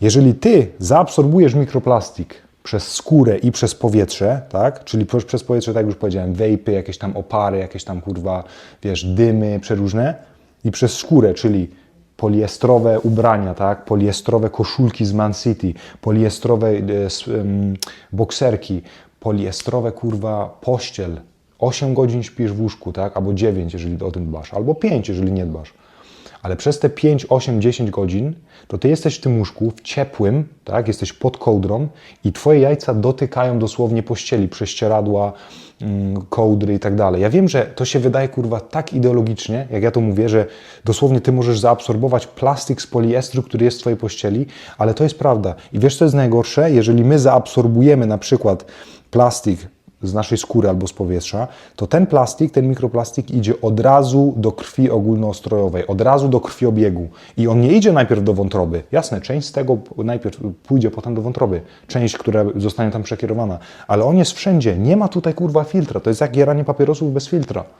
Jeżeli ty zaabsorbujesz mikroplastik przez skórę i przez powietrze, tak? Czyli przez- powietrze, tak jak już powiedziałem, wejpy, jakieś tam opary, jakieś tam kurwa, wiesz, dymy przeróżne i przez skórę, czyli poliestrowe ubrania, tak? Poliestrowe koszulki z Man City, poliestrowe e, bokserki, poliestrowe kurwa pościel. 8 godzin śpisz w łóżku, tak? Albo 9, jeżeli o tym dbasz, albo 5, jeżeli nie dbasz. Ale przez te 5, 8, 10 godzin, to ty jesteś w tym łóżku, w ciepłym, tak? Jesteś pod kołdrą i twoje jajca dotykają dosłownie pościeli, prześcieradła, mm, kołdry i tak dalej. Ja wiem, że to się wydaje kurwa tak ideologicznie, jak ja to mówię, że dosłownie ty możesz zaabsorbować plastik z poliestru, który jest w twojej pościeli, ale to jest prawda. I wiesz, co jest najgorsze? Jeżeli my zaabsorbujemy na przykład plastik z naszej skóry albo z powietrza, to ten plastik, ten mikroplastik idzie od razu do krwi ogólnoostrojowej, od razu do krwiobiegu. I on nie idzie najpierw do wątroby. Jasne, część z tego najpierw pójdzie potem do wątroby, część, która zostanie tam przekierowana, ale on jest wszędzie. Nie ma tutaj kurwa filtra. To jest jak jaranie papierosów bez filtra.